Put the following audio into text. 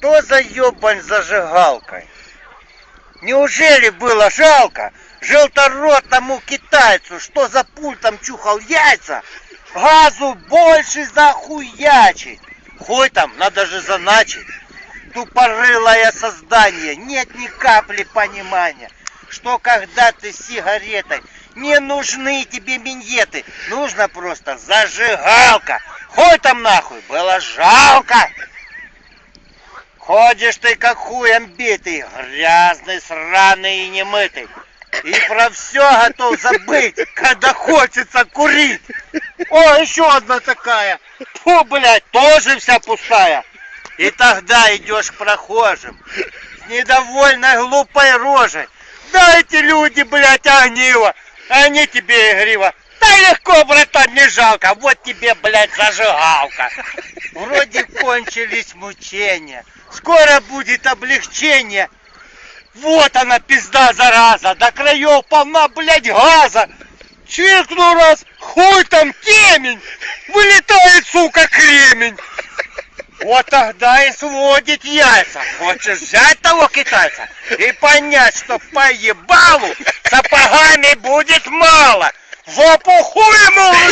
Что за ебань зажигалкой? Неужели было жалко желторотному китайцу, что за пультом чухал яйца, газу больше захуячить? Хуй там, надо же заначить. Тупорылое создание, нет ни капли понимания, что когда ты с сигаретой, не нужны тебе миньеты, нужно просто зажигалка. Хуй там нахуй, было жалко. Ходишь ты как хуем битый, грязный, сраный и немытый. И про все готов забыть, когда хочется курить. О, еще одна такая. Фу, блядь, тоже вся пустая. И тогда идешь к прохожим с недовольной глупой рожей. Дайте люди, блядь, огниво. Они тебе игриво. Да легко, братан, не жалко. Вот тебе, блядь, зажигалка. Вроде кончились мучения. Скоро будет облегчение. Вот она, пизда, зараза. До краев полна, блядь, газа. Чиркну раз, хуй там темень. Вылетает, сука, кремень. Вот тогда и сводит яйца. Хочешь взять того китайца и понять, что по ебалу сапогами будет мало. Жопу хуй ему